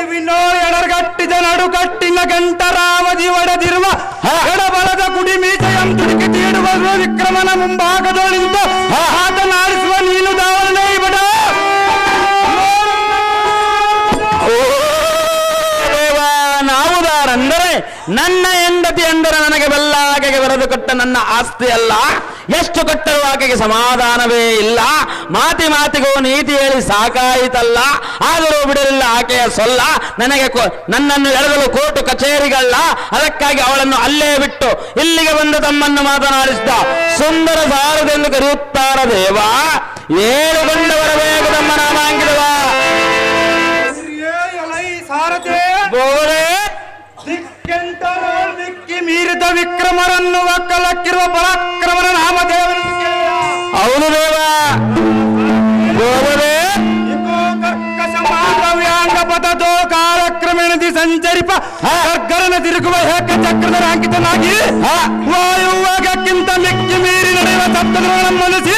ನಡುವಿನೋ ಎಡರ್ಗಟ್ಟಿದ ನಡುಗಟ್ಟಿನ ಗಂಟರಾವಧಿ ಒಡೆದಿರುವ ಎಡಬಲದ ಗುಡಿ ಮೀಸೆಯಂ ತುಡುಕಿ ತೀಡುವ ವಿಕ್ರಮನ ಮುಂಭಾಗದೊಳಿಂದು ಮಾತನಾಡಿಸುವ ನೀನು ದಾವಣೆ ಬಡ. ನಾವುದಾರೆಂದರೆ ನನ್ನ ಹೆಂಡತಿ ಎಂದರೆ ನನಗೆ ಬೆಲ್ಲಾಕೆಗೆ ಬರೆದು ಕೊಟ್ಟ ನನ್ನ ಆಸ್ತಿ ಅಲ್ಲ. ಎಷ್ಟು ಕೊಟ್ಟರೂ ಆಕೆಗೆ ಸಮಾಧಾನವೇ ಇಲ್ಲ. ಮಾತಿ ಮಾತಿಗೂ ನೀತಿ ಹೇಳಿ ಸಾಕಾಯಿತಲ್ಲ. ಆದರೂ ಬಿಡಲಿಲ್ಲ ಆಕೆಯ ಸೊಲ್ಲ. ನನಗೆ ನನ್ನನ್ನು ಎಳೆದಲು ಕೋರ್ಟು ಕಚೇರಿಗಳಲ್ಲ ಅದಕ್ಕಾಗಿ ಅವಳನ್ನು ಅಲ್ಲೇ ಬಿಟ್ಟು ಇಲ್ಲಿಗೆ ಬಂದು ತಮ್ಮನ್ನು ಮಾತನಾಡಿಸಿದ. ಸುಂದರ ಸಾರದೆಂದು ಕರೆಯುತ್ತಾರ ದೇವ. ಏಳು ಗಂಡು ಬರಬೇಕು ತಮ್ಮ ದಿಕ್ಕಿ ಮೀರಿದ ವಿಕ್ರಮರನ್ನು ಒಕ್ಕಲಕ್ಕಿರುವ ಪರಾಕ್ರಮನ ನಾಮ ದೇವರಿಗೆ ಹೌದು ದೇವ. ಕರ್ಗರನ ತಿರುಗುವ ಏಕ ಚಕ್ರದ ರಾಂಕಿತನಾಗಿ ವಾಯುವಾಗಕ್ಕಿಂತ ಮಿಕ್ಕಿ ಮೀರಿ ನಡೆಯುವ ತತ್ವಗಳನ್ನು ಮನಸ್ಸಿ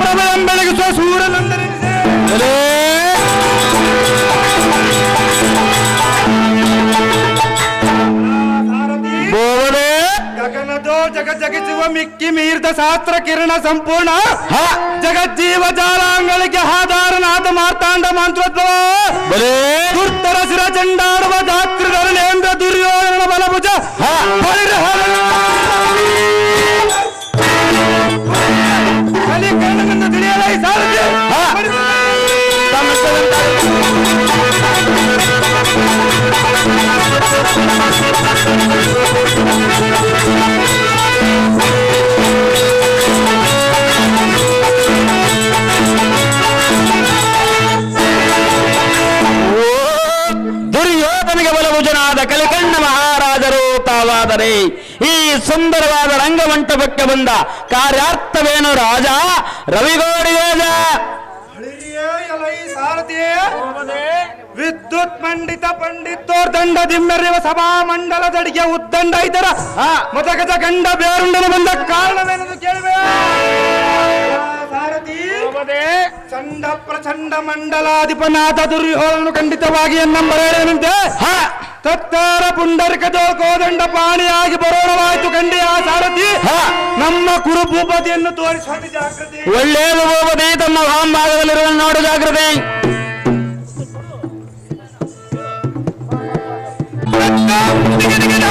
ಪ್ರಭೆಯಂ ಜಗಿಸುವ ಮಿಕ್ಕಿ ಮೀರಿದ ಶಾಸ್ತ್ರ ಕಿರಣ ಸಂಪೂರ್ಣ. ಜಗಜ್ಜೀವ ಜಾಲಾಂಗಳಿಗೆ ಆಧಾರನಾದ ಮಾರ್ತಾಂಡ ಮಂತ್ರೋದ್ಭವ. ಬೋರೆ ದುರ್ತರ ಶಿರ ಚಂಡಾಡುವ ಧಾತೃಧರನೇಂದ್ರ ದುರ್ಯೋಧನ ಬಲಭುಜ. ರಂಗಮಂಟಪಕ್ಕೆ ಬಂದ. ಕಾರ್ಯಾರ್ಥವೇನು ರಾಜ? ರವಿಗೋಡಿವೇದ ವಿದ್ಯುತ್ ಮಂಡಿತ ಪಂಡಿತೋರ್ ದಂಡ ದಿಮ್ಮೆರಿವ ಸಭಾ ಮಂಡಲದಡಿಗೆ ಉದ್ದಂಡ ಇತರ. ಮತಗಜ ಗಂಡ ಬೇರುಂಡನ ಬಂದ ಕಾರಣವೇನೆಂದು ಕೇಳುವೆ? ಸಾರಥಿ ಚಂಡ ಪ್ರಚಂಡ ಮಂಡಲಾಧಿಪನಾದ ದುರ್ಯೋಧನು ಖಂಡಿತವಾಗಿ ಎನ್ನಂಬರೇನೇನಂತೆ ತತ್ತಾರ ಪುಂಡರಿಕ ಕೋದಂಡ ಪಾಣಿಯಾಗಿ ಬರೋಣವಾಯ್ತು ಕಂಡಿ ಆ ಸಾರಥಿ ನಮ್ಮ ಕುರು ಭೂಪತಿಯನ್ನು ತೋರಿಸುವ ಜಾಗೃತಿ ಒಳ್ಳೆಯದು ಭೂಪತಿ ತಮ್ಮ ವಾಮಭಾಗದಲ್ಲಿರುವ ನೋಡು ಜಾಗ್ರತೆ ಇವರು ಕರ್ಣನ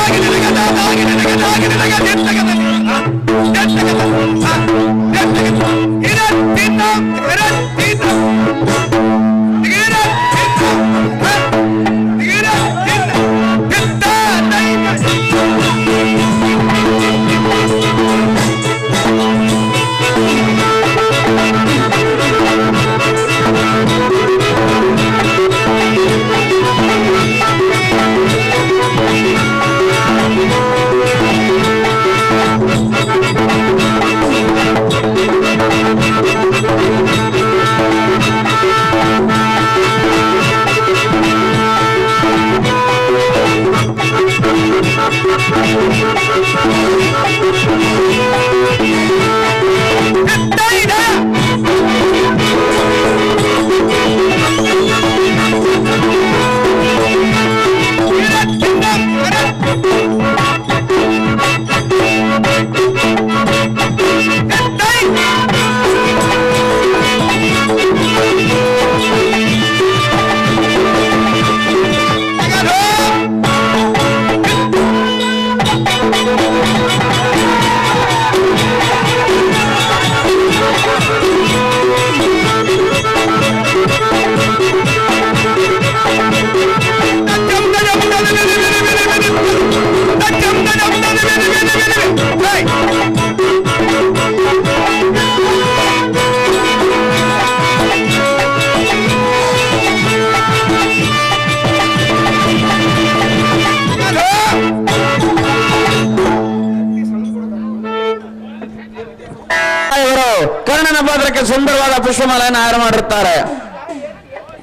ಸುಂದರವಾದ ಪುಷ್ಪಮಾಲೆಯನ್ನು ಹಾರ ಮಾಡಿರ್ತಾರೆ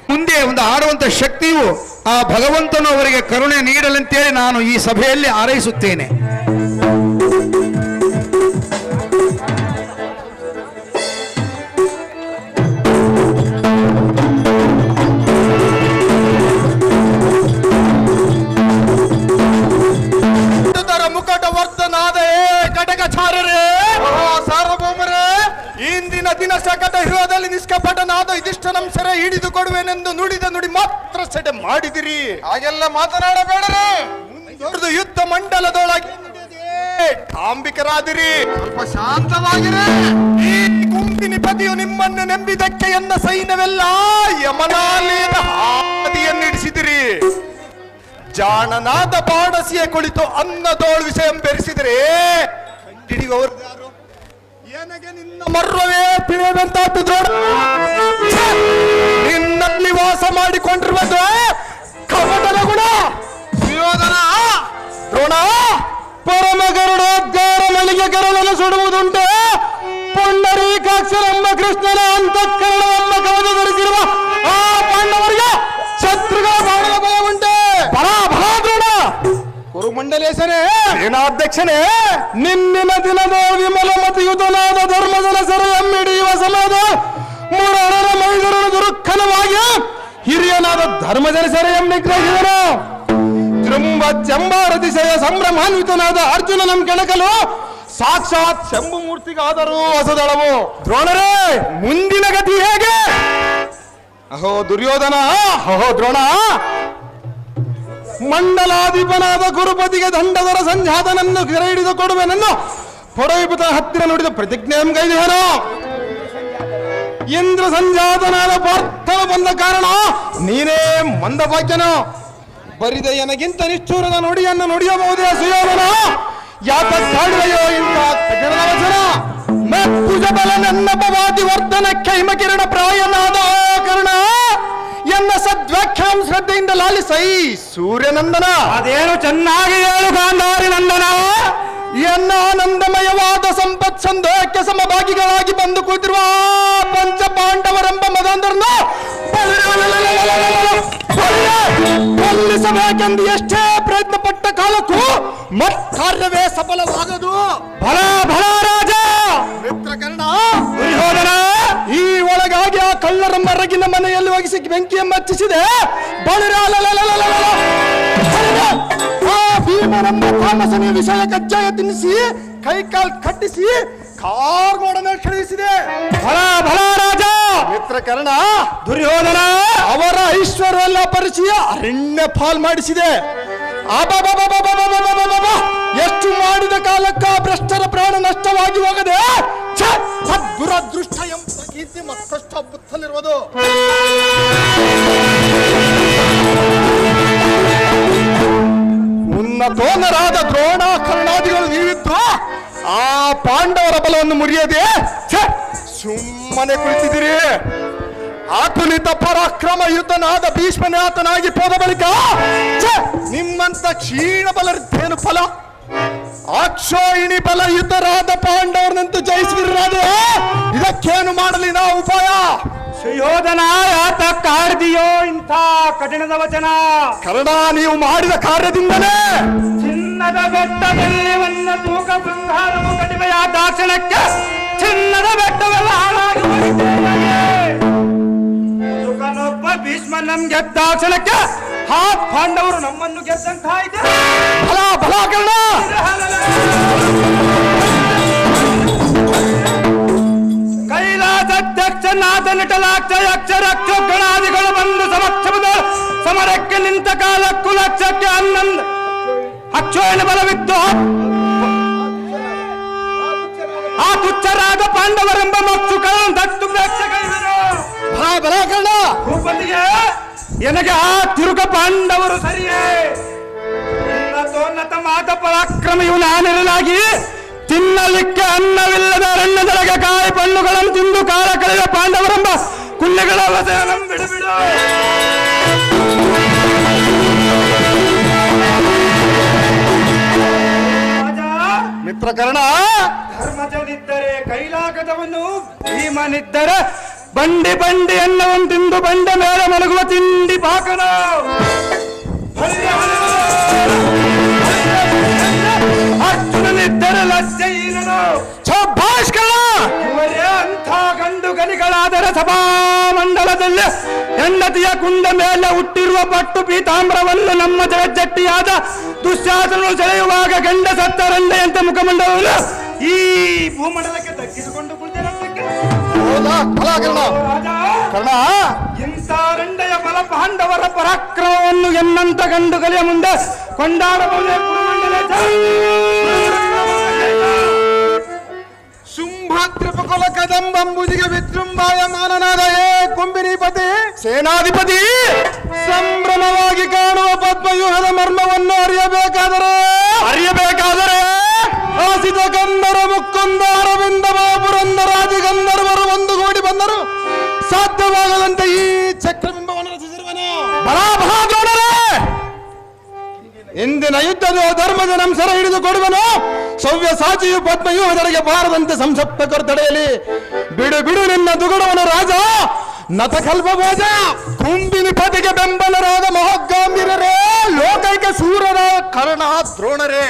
ಮುಂದೆ ಒಂದು ಆಡುವಂತ ಶಕ್ತಿಯು ಆ ಭಗವಂತನು ಅವರಿಗೆ ಕರುಣೆ ನೀಡಲಂತೇಳಿ ನಾನು ಈ ಸಭೆಯಲ್ಲಿ ಹಾರೈಸುತ್ತೇನೆ. ಸಕಟ ಹೃದಯದಲ್ಲಿ ನಿಷ್ಕಪಟನಾದ ಇದಿಷ್ಟನಂ ಸೆರೆ ಹಿಡಿದು ಕೊಡುವೆನೆಂದು ನುಡಿದ ನುಡಿ ಮಾತ್ರ ಸೆಡೆ ಮಾಡಿದಿರಿ. ಹಾಗೆಲ್ಲ ಮಾತನಾಡಬೇಡರೆ. ಮುಂದುವರೆದು ಯುದ್ಧ ಮಂಡಲದೊಳಗೆ ಕಾಂಬಿಕರಾದಿರಿ ಸ್ವಲ್ಪ ಶಾಂತವಾಗಿರಿ ಈ ಗುಂಪಿನಿ ಪತಿಯು ನಿಮ್ಮನ್ನು ನೆಂಬಿದಕ್ಕೆ ಎನ್ನ ಸೈನ್ಯವೆಲ್ಲ ಯಮನಾಲಯದ ಹಾದಿಯನ್ನಿಡಿಸಿದಿರಿ ಜಾಣನಾದ ಬಾಣಸಿಯ ಕುಳಿತು ಅನ್ನದೋಳು ವಿಷಯ ಬೆರೆಸಿದರೆ. ಹಿಡಿಯುವವರು ಯಾರು? ಏನಗೆ ನಿನ್ನ ಮರ್ವವೇ ಛೆ! ನಿನ್ನಲ್ಲಿ ವಾಸ ಮಾಡಿಕೊಂಡಿರುವುದು ಕಮಟನ ಗುಣ. ವಿರೋಧನ ದ್ರೋಣ! ಪರಮ ಗರುಡೋದ್ಗಾರ ಮಳಿಗೆ ಕರುಳನ್ನು ಸುಡುವುದುಂಟೆ. ಪುಂಡರೀಕಾಕ್ಷರಮ್ಮ ಕೃಷ್ಣನ ಅಂತಃಕರಣವೆಂಬ ಕವಚ ಧರಿಸಿರುವ ಆ ಪಾಂಡವರಿಗೆ ಶತ್ರುಗಳ ಬಾಣದ ಭಯ ಉಂಟೆ ಬಲ ಬಲ ದ್ರೋಣ ಕುರುಮಂಡಲೇಶನೇ ಸೇನಾಧ್ಯಕ್ಷನೇ ನಿನ್ನಿನ ದಿನದ ವಿಮಲ ಮತಿಯುತನಾದ ಧರ್ಮದಲ ಸೆರೆಯಮ್ಮಿಡಿಯುವ ಸಮಯದ ಮೂರರ ಮೈದರನ ದುರುಖನವಾಗಿ ಹಿರಿಯನಾದ ಧರ್ಮಜನ ಸೆರೆಯಂ ನಿಗ್ರಹಿಸಿದನು ಜೃಂಬ ಚಂಬಾರತಿಶಯ ಸಂಭ್ರಮಾನ್ವಿತನಾದ ಅರ್ಜುನನಂ ಕೆಣಕಲು ಸಾಕ್ಷಾತ್ ಶಂಭು ಮೂರ್ತಿಗಾದರೂ ಹೊಸದಳವು. ದ್ರೋಣರೇ ಮುಂದಿನ ಗತಿ ಹೇಗೆ? ಅಹೋ ದುರ್ಯೋಧನ ಅಹೋ ದ್ರೋಣ ಮಂಡಲಾಧಿಪನಾದ ಗುರುಪತಿಗೆ ದಂಡದರ ಸಂಜಾತನನ್ನು ಸೆರೆ ಹಿಡಿದು ಕೊಡುವೆನನ್ನು ಹತ್ತಿರ ನುಡಿದ ಪ್ರತಿಜ್ಞೆ ಕೈದೇನು ಇಂದ್ರ ಸಂಜಾತನಾದ ಪಾರ್ಥನ ಬಂದ ಕಾರಣ ನೀನೇ ಬರಿದ ಎನಗಿಂತ ನಿಶ್ಚೂರದ ನುಡಿಯನ್ನು ನುಡಿಯಬಹುದೇ ಸುಯೋಧನ. ಯಾತ ಕಾಡುವೆಯೋ ಇಂಥ ಕಠಿಣದ ವಚನ ಮೆಪ್ಪುಜ ಬಲ ನೆನ್ನಪವಾದಿ ವರ್ಧನಕ್ಕೆ ಹಿಮಕಿರಣ ಪ್ರಾಯನಾದ ಕರ್ಣ ಎನ್ನ ಸದ್ವ್ಯಾಖ್ಯಾನ ಶ್ರದ್ಧೆಯಿಂದ ಲಾಲಿಸೈ ಸೂರ್ಯನಂದನ. ಅದೇನು ಚೆನ್ನಾಗಿ ಹೇಳು ಗಾಂಧಾರಿ ನಂದನ. ಎನ್ನ ಆನಂದಮಯವಾದ ಸಂಪತ್ ಸಂದೇಹಕ್ಕೆ ಸಮಭಾಗಿಗಳಾಗಿ ಬಂದು ಕೂತಿರುವ ಪಂಚ ಪಾಂಡವರೆಂಬ ಮದಂದರನ್ನು ಸಲ್ಲಿಸಬೇಕೆಂದು ಎಷ್ಟೇ ಪ್ರಯತ್ನ ಪಟ್ಟ ಕಾಲಕ್ಕೂ ಮತ್ಕಾರ್ಯವೇ ಸಫಲವಾಗದು. ಬಲ ಬಲ ರಾಜ. ದುರ್ಯೋಧನ ಈ ಒಳಗಾಗಿ ಆ ಕಳ್ಳರ ಮರಗಿನ ಮನೆಯಲ್ಲಿ ಒಗಿಸಿ ಬೆಂಕಿಯನ್ನು ಹಚ್ಚಿಸಿದೆ. ಆ ವಿಷಯ ಕಚ್ಚಾಯ ತಿನ್ನಿಸಿ ಕೈ ಕಾಲ್ ಕಟ್ಟಿಸಿ ಕಾರ್ಗೋಡನ ಕ್ಷಣಿಸಿದೆ ಭಳ ಭಲ ರಾಜ. ಮಿತ್ರ ಕರ್ಣ ದುರ್ಯೋಧನ. ಅವರ ಐಶ್ವರ್ಯ ಪರಿಚಯ ಅರಣ್ಯ ಫಾಲ್ ಮಾಡಿಸಿದೆ. ಎಷ್ಟು ಮಾಡಿದ ಕಾಲಕ್ಕ ಭ್ರಷ್ಟರ ಪ್ರಾಣ ನಷ್ಟವಾಗಿ ಹೋಗದೆ? ಛೆ! ಸದ್ದುರದೃಷ್ಟ ಎಂಬ ಕೀರ್ತಿ ಮತ್ತಷ್ಟು ಹಬ್ಬುತ್ತಲಿರುವುದು ಉನ್ನತೋನ್ನರಾದ ದ್ರೋಣ ಕರ್ಣಾದಿಗಳು ನೀವಿದ್ದು ಆ ಪಾಂಡವರ ಬಲವನ್ನು ಮುರಿಯದೆ! ಸುಮ್ಮನೆ ಕುಳಿತಿದ್ದೀರಿ ಆಕುಲಿತ ಪರಾಕ್ರಮ ಯುದ್ಧನಾದ ಭೀಷ್ಮನಾಥನಾಗಿ ಹೋದ ಬಳಿಕ! ನಿಮ್ಮಂತ ಕ್ಷೀಣ ಬಲರಿದ್ದೇನು ಫಲ ಅಕ್ಷೋಹಿಣಿ ಬಲ ಯುದ್ಧರಾದ ಪಾಂಡವರನ್ನಂತೂ ಜಯಿಸಿರಾದೆ ಇದಕ್ಕೇನು ಮಾಡಲಿ ನಾವು ಉಪಾಯ? ಸುಯೋಧನ ಯಾತ ಕಾರ್ದಿಯೋ ಇಂಥ ಕಠಿಣದ ವಚನ. ಕರ್ಣ ನೀವು ಮಾಡಿದ ಕಾರ್ಯದಿಂದಲೇ. ಚಿನ್ನದ ಬೆಟ್ಟದಲ್ಲಿ ಒಂದು ತೂಕ ಬಂಗಾರವು ಕಡಿಮೆಯ ದಾಕ್ಷಣಕ್ಕೆ ಚಿನ್ನದ ಬೆಟ್ಟವೆಲ್ಲ ಹಾಳಾಗಿ ಭೀಷ್ಮನಂ ಗೆದ್ದಾಕ್ಷಣಕ್ಕೆ ಹಾ ಪಾಂಡವರು ನಮ್ಮನ್ನು ಗೆದ್ದಂತಾಯಿತು ಫಲ ಫಲ ಕರ್ಣ! ಕೈಲಾಸಧ್ಯಕ್ಷ ನಾಥ ನಿಟಲಾಕ್ಷ ಯಕ್ಷ ರಕ್ಷ ಗಣಾದಿಗಳು ಬಂದು ಸಮಕ್ಷಮದ ಸಮರಕ್ಕೆ ನಿಂತ ಕಾಲಕ್ಕೂ ಲಕ್ಷಕ್ಕೆ ಹನ್ನೊಂದು ಅಕ್ಷೋಣ ಬಲವಿದ್ದು ಆ ತುಚ್ಛರಾದ ಪಾಂಡವರೆಂಬ ಫಲ ಫಲ ಕರ್ಣ. ಭೂಪತಿಗೆ ಎನಗೆ ಆ ತಿರುಗ ಪಾಂಡವರು ಸರಿಯೇ? ಉನ್ನತೋನ್ನತ ಮಾತ ಪರಾಕ್ರಮಿಯು ನಾನಿರಲಾಗಿ ತಿನ್ನಲಿಕ್ಕೆ ಅನ್ನವಿಲ್ಲದ ಅರಣ್ಯದೊಳಗೆ ಕಾಯಿ ಪಣ್ಣುಗಳನ್ನು ತಿಂದು ಕಾಲ ಕಳೆದ ಪಾಂಡವರೆಂಬ ಕುಲ್ಲೆಗಳ ವಚನ ಬಿಡು ಬಿಡು ರಾಜ, ಮಿತ್ರ ಕರ್ಣ ಕೈಲಾಗದವನು ಭೀಮನಿದ್ದರೆ ಬಂಡಿ ಬಂಡಿ ಅನ್ನವನ್ನು ತಿಂದು ಬಂಡೆ ಮೇಲೆ ಮಲಗುವ ತಿಂಡಿ ಪಾಕನ. ಅರ್ಜುನನಿದ್ದರೆ ಲಜ್ಜೆಯಿನನು ಭಾಷ್ಕರ ಇವರೇ ಅಂಥ ಗಂಡು ಸಭಾ ಸಭಾಮಂಡಲದಲ್ಲಿ ಹೆಂಡತಿಯ ಕುಂಡ ಮೇಲೆ ಹುಟ್ಟಿರುವ ಪಟ್ಟು ಪೀತಾಮ್ರವನ್ನು ನಮ್ಮ ಜಗಜ್ಜಟ್ಟಿಯಾದ ದುಶ್ಯಾಸನು ಸೆಳೆಯುವಾಗ ಗಂಡ ಸತ್ತರಂದೆ ಅಂತ ಮುಖಮಂಡಲವನ್ನು ಈ ಭೂಮಂಡಲಕ್ಕೆ ದಕ್ಕಿಸಿಕೊಂಡು ಕರ್ಣ. ಇಂಥ ರಂಡೆಯ ಬಲ ಪಾಂಡವರ ಪರಾಕ್ರಮವನ್ನು ಎನ್ನಂತ ಗಂಡು ಗಲಿಯ ಮುಂದೆ ಕೊಂಡಾಡಬಹುದೇ? ಶುಂಭಾತ್ರಿಪಕುಲ ಕದಂಬಂಬುಜಿಗೆ ವಿಜೃಂಭಾಯ ಮಾನನಾದ ಏ ಕುಂಬಿನಿಪತಿ! ಸೇನಾಧಿಪತಿ! ಸಂಭ್ರಮವಾಗಿ ಕಾಣುವ ಪದ್ಮವ್ಯೂಹದ ಮರ್ಮವನ್ನು ಅರಿಯಬೇಕಾದರೆ ಅರಿಯಬೇಕಾದರೆ ಆಸಿದ ಗಂಧರ ಮುಕ್ಕುಂದ ಅರವಿಂದ ಬಾಪುರಂದರಾಜ ಗಂಧರ್ವರು ಒಂದುಗೂಡಿ ಬಂದರು. ಸಾಧ್ಯವಾಗದಂತೆ ಈ ಚಕ್ರಬಿಂಬವನ್ನು ರಚಿಸಿರುವನು. ಇಂದಿನ ಯುದ್ಧದ ಧರ್ಮದ ನಂಸರ ಹಿಡಿದು ಕೊಡುವನು. ಸವ್ಯ ಸಾಚಿಯು ಪದ್ಮವ್ಯೂಹದೊಳಗೆ ಬಾರದಂತೆ ಸಂಸಪ್ತಕರು ತಡೆಯಲಿ ಬಿಡು ಬಿಡು ನಿನ್ನ ದುಗುಡವನು ರಾಜ. ನತಕಲ್ಪ ಭೋಜ ಕುಂಬಿನಿ ಪತಿಗೆ ಬೆಂಬಲರಾದ ಮಹಾಗಾಂಭೀರರೇ ಲೋಕೈಕ ಸೂರರ ಕರ್ಣ ದ್ರೋಣರೇ.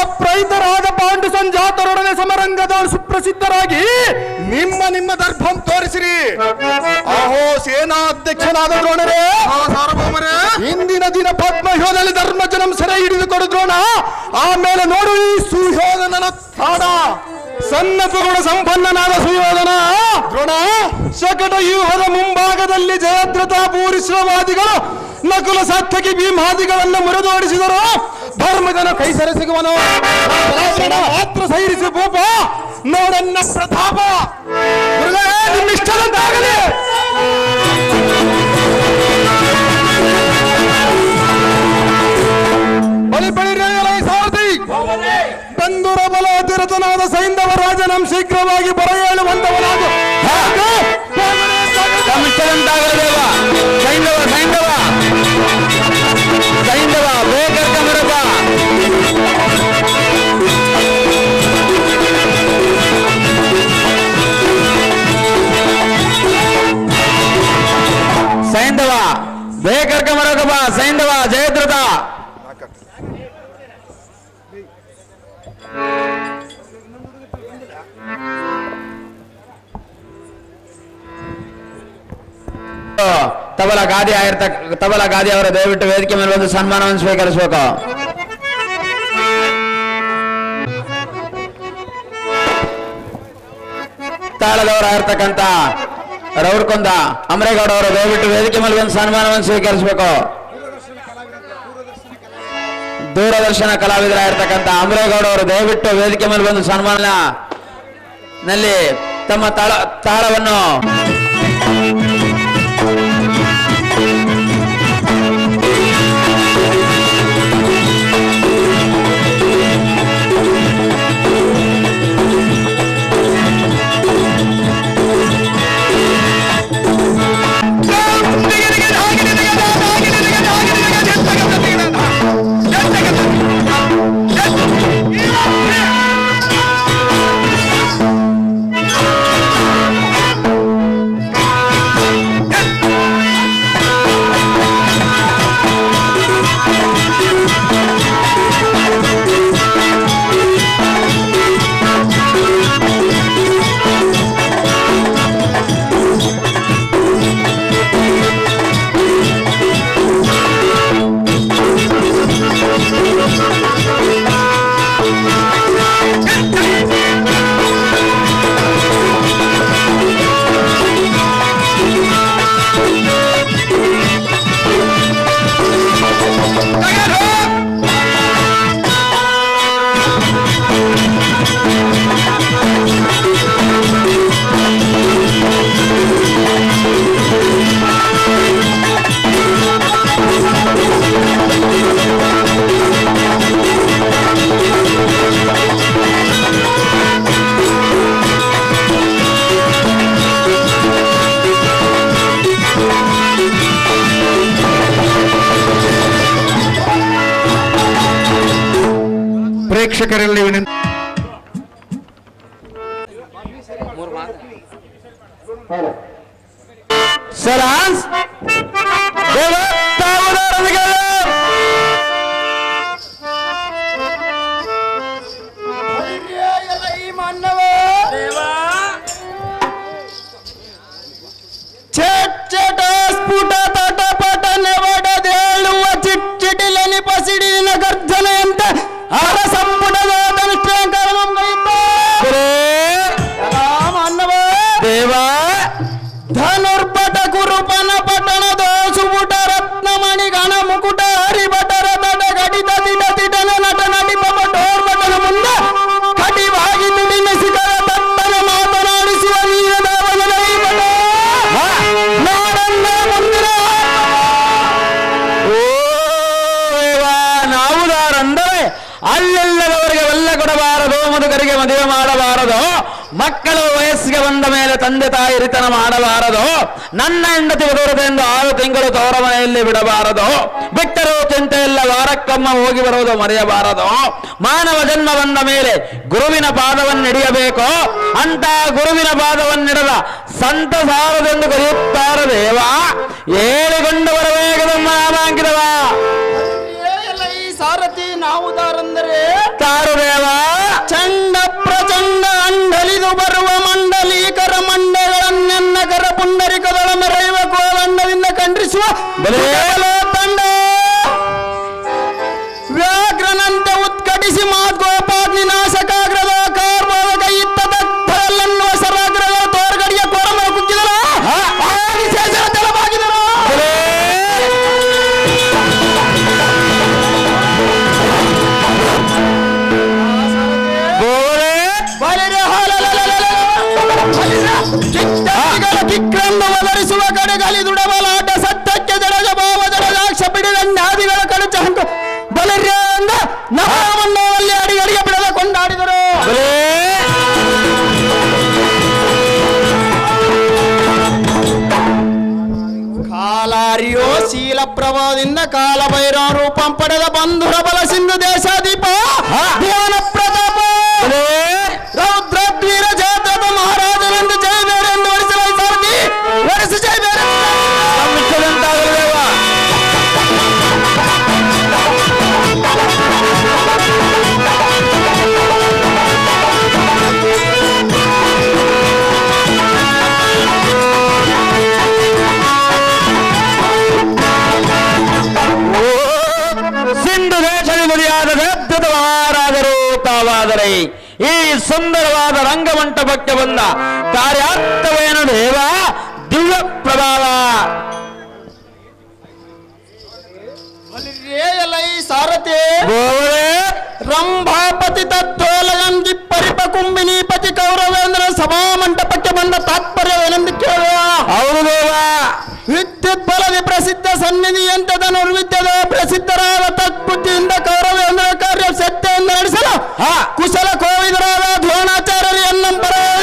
ಅಪ್ರೈತರಾದ ಪಾಂಡು ಸಂಜಾತರೊಡನೆ ಸಮರಂಗದ ಸುಪ್ರಸಿದ್ಧರಾಗಿ ನಿಮ್ಮ ನಿಮ್ಮ ದರ್ಭಂ ತೋರಿಸಿರಿ. ಅಹೋ ಸೇನಾಧ್ಯಕ್ಷನಾದ ದ್ರೋಣರೇ. ಸಾರ್ವಭೌಮರೇ. ಇಂದಿನ ದಿನ ಪದ್ಮಹ್ಯೋದಲ್ಲಿ ಧರ್ಮಜನಂ ಸೆರೆ ಹಿಡಿದುಕೊಡು ದ್ರೋಣ. ಆಮೇಲೆ ನೋಡು ಈ ಸುಯೋಧನನ ತಾಡ ಸನ್ನಪಗುಣ ಸಂಪನ್ನನಾದ ಸುಯೋಧನ, ದ್ರೋಣ, ಶಕಟ ವ್ಯೂಹದ ಮುಂಭಾಗದಲ್ಲಿ ಜಯದ್ರಥ ಪೂರಿಶ್ರವಾದಿಗಳು ನಕುಲ ಸಾತ್ಯಕಿ ಭೀಮಾದಿಗಳನ್ನು ಮುರಿದೋಡಿಸಿದರು. ಧರ್ಮದನ ಕೈ ಸರಿ ಸಿಗುವನು ದ್ರೋಣ ಮಾತ್ರ ಸೈರಿಸಿ ಭೂಪ ನೋಡನ್ನ ಪ್ರತಾಪ. ನಿಮ್ಮಿಷ್ಟದಂತಾಗಲಿ. ಬಲಿ ಬಳಿ ಸಾರಥಿ. ಬಂಧುರ ಬಲ ಅತಿರತನಾದ ಸೈಂಧವ ತಬಲ ಗಾದಿ ಆಗಿರ್ತಕ್ಕ ತಬಲ ಗಾದಿ ಅವರ ದಯವಿಟ್ಟು ವೇದಿಕೆ ಮೇಲೆ ಒಂದು ಸನ್ಮಾನವನ್ನು ಸ್ವೀಕರಿಸಬೇಕು. ತಾಳದವರಾಗಿರ್ತಕ್ಕಂಥ ರೌಡ್ಕೊಂದ ಅಮರೇಗೌಡ ಅವರು ದಯವಿಟ್ಟು ವೇದಿಕೆ ಮೇಲೆ ಒಂದು ಸನ್ಮಾನವನ್ನು ಸ್ವೀಕರಿಸಬೇಕು. ದೂರದರ್ಶನ ಕಲಾವಿದರಾಗಿರ್ತಕ್ಕಂಥ ಅಮರೇಗೌಡ ಅವರು ದಯವಿಟ್ಟು ವೇದಿಕೆ ಮೇಲೆ ಒಂದು ಸನ್ಮಾನ ನಲ್ಲಿ ತಮ್ಮ ತಾಳ, ತಾಳವನ್ನು പ്രേക്ഷകരിൽ ತಂದೆ ತಾಯಿ ರಿತನ ಮಾಡಬಾರದು. ನನ್ನ ಹೆಂಡತಿ ಬರುವುದೆಂದು ಆರು ತಿಂಗಳು ತವರ ಮನೆಯಲ್ಲಿ ಬಿಡಬಾರದು. ಬಿಟ್ಟರು ಚಿಂತೆ ಇಲ್ಲ ವಾರಕ್ಕಮ್ಮ ಹೋಗಿ ಬರುವುದು ಮರೆಯಬಾರದು. ಮಾನವ ಜನ್ಮ ಬಂದ ಮೇಲೆ ಗುರುವಿನ ಪಾದವನ್ನು ಹಿಡಿಯಬೇಕು. ಅಂತ ಗುರುವಿನ ಪಾದವನ್ನಿಡದ ಸಂತ ಸಾರದೆಂದು ಕರೆಯುತ್ತಾರೆ ದೇವ. ಹೇಳಿಕೊಂಡು ಬರಬೇಕದಮ್ಮ ನಾಮಾಂಕಿತವ ನಾವು ಸಾರಥಿ ನಾವುದಾರಂದರೆ ತಾರು ದೇವ. ಚಂಡ ಬಲದಿ ಸನ್ನಿಧಿ ಸನ್ನಿಧಿಯಂತೆ ಧನುರ್ವಿದ್ಯದ ಪ್ರಸಿದ್ಧರಾದ ತತ್ಬುದ್ಧಿಯಿಂದ ಕೌರವೇಂದ್ರ ಕಾರ್ಯ ಸತ್ಯವನ್ನು ನಡೆಸಲು. ಕುಶಲ ಕೋವಿದರಾದ ದ್ರೋಣಾಚಾರ್ಯರು ಎನ್ನಂಬರಾದ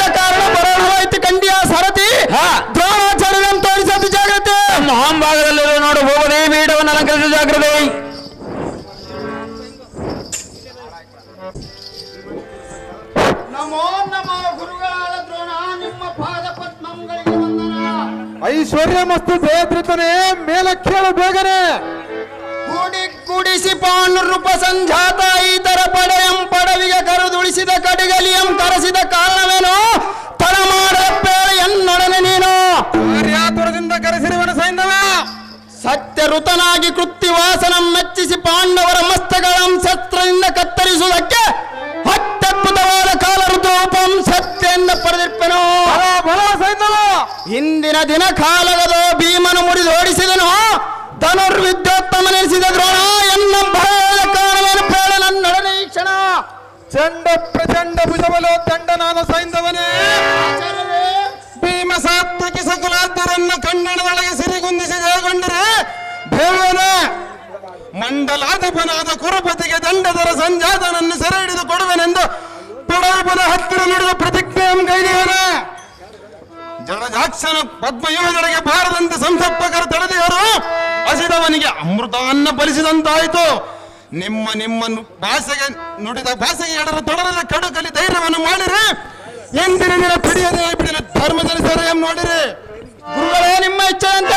ಐಶ್ವರ್ಯ ಮಸ್ತು ಜಯದ್ರಿತನೇ ಮೇಲ ಕೇಳು ಬೇಗನೆ. ಕೂಡಿ ಕೂಡಿಸಿ ಪಾಂಡುರೂಪ ಸಂಜಾತ ಈತರ ಪಡೆಯಂ ಪಡವಿಗೆ ಕರುದುಳಿಸಿದ ಕಡಿಗಲಿಯಂ ಕರೆಸಿದ ಕಾರಣವೇನು? ತಡ ಮಾಡಪ್ಪೇಳು ಎನ್ನೊಡನೆ ನೀನು. ಕಾರ್ಯಾತುರದಿಂದ ಕರೆಸಿರುವನು ಸೈಂಧವ. ಸತ್ಯ ಋತನಾಗಿ ಕೃತ್ತಿವಾಸನಂ ಮೆಚ್ಚಿಸಿ ಪಾಂಡವರ ಮಸ್ತಗಳಂ ಶಸ್ತ್ರದಿಂದ ಕತ್ತರಿಸುವುದಕ್ಕೆ ಅತ್ಯದ್ಭುತವಾದ ಕಾಲ ಋತು ಸತ್ಯ ಹಿಂದಿನ ದಿನ ಕಾಲಗದೋ ಭೀಮನು ಧನುರ್ವಿದ್ಯೋತ್ತಮ ನೆನೆಸಿದ ದ್ರೋಣ ಎನ್ನ ಭಯದ ಕಾರಣವೇನು ಬೇಡ ನನ್ನೊಡನೆ ಈ ಕ್ಷಣ. ಚಂಡ ಪ್ರಚಂಡ ಭುಜಬಲೋ ತಂಡನಾದ ಸೈಂಧವನೇ. ಭೀಮ ಸಾತ್ವಿಕ ಸಕಲಾದ್ಯರನ್ನು ಕನ್ನಡದೊಳಗೆ ಸಿರಿಗುಂದಿಸಿ ಜಯಗೊಂಡರೆ ಭೇವನ ಮಂಡಲಾಧಿಪನಾದ ಕುರುಪತಿಗೆ ದಂಡದರ ಸಂಜಾತನನ್ನು ಸೆರೆ ಹಿಡಿದು ಕೊಡುವೆನೆಂದು ಹತ್ತಿರ ನಡೆದ ಪ್ರತಿಜ್ಞೆಯನ್ನು ಗೈದಿಯನ ಜಡಜಾಕ್ಷನ ಪದ್ಮಯೋಜನೆಗೆ ಬಾರದಂತೆ ಸಂಸಪ್ಪಕರು ತಡೆದಿಯರು ಹಸಿದವನಿಗೆ ಅಮೃತವನ್ನ ಬಲಿಸಿದಂತಾಯಿತು. ನಿಮ್ಮ ನಿಮ್ಮ ಭಾಷೆಗೆ ನುಡಿದ ಭಾಷೆಗೆ ಎಡರ ತೊಡರದ ಕಡುಕಲಿ ಧೈರ್ಯವನ್ನು ಮಾಡಿರಿ. ಎಂದಿನ ದಿನ ಪಿಡಿಯದೆ ಬಿಡಿನ ಧರ್ಮದಲ್ಲಿ ಸರ ನೋಡಿರಿ. ಗುರುಗಳೇ, ನಿಮ್ಮ ಇಚ್ಛೆ ಅಂತ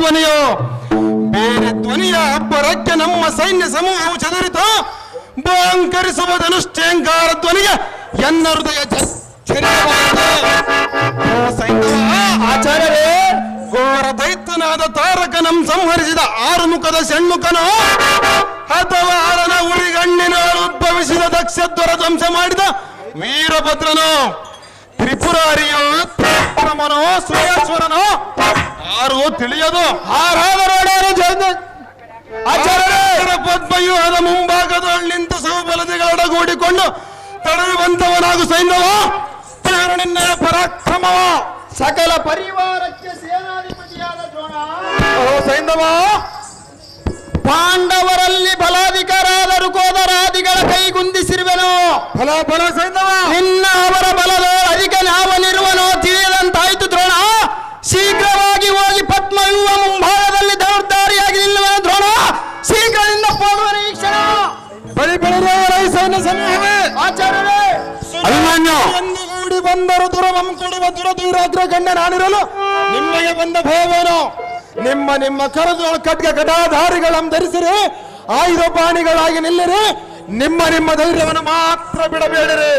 ಧ್ವನಿಯೋ? ಬೇರೆ ಧ್ವನಿಯ ಅಬ್ಬರಕ್ಕೆ ನಮ್ಮ ಸೈನ್ಯ ಸಮೂಹವು ಚದುರಿತು. ಬಾಂಕರಿಸುವ ಧನುಷ್ಠೇಂಕಾರ ಧ್ವನಿಯ ಎನ್ನ ಹೃದಯ ಆಚಾರ್ಯರೇ ಘೋರ ದೈತ್ಯನಾದ ತಾರಕನಂ ಸಂಹರಿಸಿದ ಆರು ಮುಖದ ಷಣ್ಮುಖನೋ ಅಥವಾ ಆರನ ಉಳಿಗಣ್ಣಿನ ಉದ್ಭವಿಸಿದ ದಕ್ಷದ್ವರ ಧ್ವಂಸ ಮಾಡಿದ ವೀರಭದ್ರನೋ. ತ್ರಿಪುರಾರಿಯೋ ತ್ರಿಪುರಮನೋ ಸುರೇಶ್ವರನೋ ಯಾರು ತಿಳಿಯದು. ಆಚಾರ್ಯರ ಪದ್ಮವ್ಯೂಹದ ಮುಂಭಾಗದಲ್ಲಿ ನಿಂತು ಸೌಬಲದಿಗಳೊಡಗೂಡಿಕೊಂಡು ತಡೆಯುವಂತವನಾಗು ಸೈನ್ಯವ. ನಿನ್ನಯ ಪರಾಕ್ರಮವ. ಸಕಲ ಪರಿವಾರಕ್ಕೆ ಸೇನಾಧಿಪತಿಯಾದ ದ್ರೋಣ. ಸೈಂಧವ ಪಾಂಡವರಲ್ಲಿ ಬಲಾಧಿಕರಾದ ರುಕೋದರಾದಿಗಳ ಕೈಗುಂದಿಸಿರುವೆನು ಫಲ ಫಲ ಸೈಂಧವ ನಿನ್ನ ಅವರ ಬಲದ ದುರದೂರಾಗ್ರ ಗಂಡ ನಾನಿರಲು ನಿಮಗೆ ಬಂದ ಭಯವೇನು? ನಿಮ್ಮ ನಿಮ್ಮ ಕರದು ಖಡ್ಗ ಗಡಾಧಾರಿಗಳನ್ನು ಧರಿಸಿರಿ, ಆಯುಧ ಪಾಣಿಗಳಾಗಿ ನಿಲ್ಲಿರಿ, ನಿಮ್ಮ ನಿಮ್ಮ ಧೈರ್ಯವನ್ನು ಮಾತ್ರ ಬಿಡಬೇಡಿರಿ.